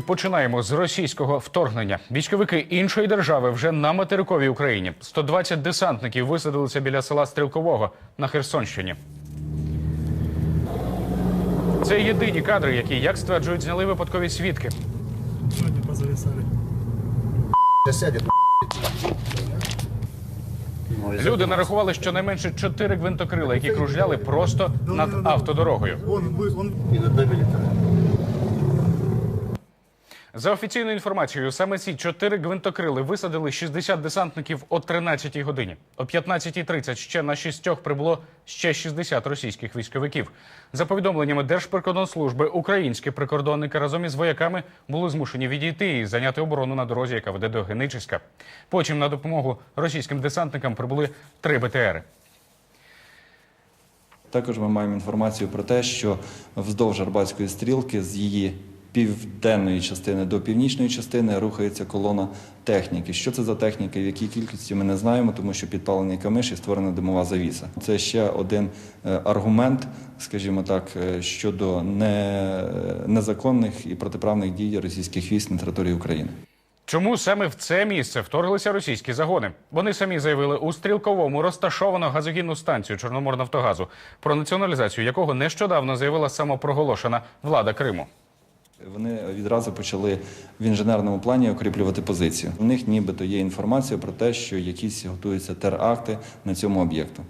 Починаємо з російського вторгнення. Військовики іншої держави вже на материковій Україні. 120 десантників висадилися біля села Стрілкового на Херсонщині. Це єдині кадри, які, як стверджують, зняли випадкові свідки. Люди нарахували щонайменше чотири гвинтокрила, які кружляли просто над автодорогою. За офіційною інформацією, саме ці чотири гвинтокрили висадили 60 десантників о 13-й годині. О 15.30 ще на шістьох прибуло ще 60 російських військовиків. За повідомленнями Держприкордонслужби, українські прикордонники разом із вояками були змушені відійти і зайняти оборону на дорозі, яка веде до Геничиська. Потім на допомогу російським десантникам прибули три БТРи. Також ми маємо інформацію про те, що вздовж Арбатської стрілки з її південної частини до північної частини рухається колона техніки. Що це за техніка, в якій кількості ми не знаємо, тому що підпалений камиш і створена димова завіса. Це ще один е, аргумент, скажімо так, е, щодо незаконних і протиправних дій російських військ на території України. Чому саме в це місце вторглися російські загони? Вони самі заявили у стрілковому розташовано газогінну станцію Чорноморнафтогазу, про націоналізацію якого нещодавно заявила самопроголошена влада Криму. Вони відразу почали в інженерному плані укріплювати позицію. У них нібито є інформація про те, що якісь готуються теракти на цьому об'єкту.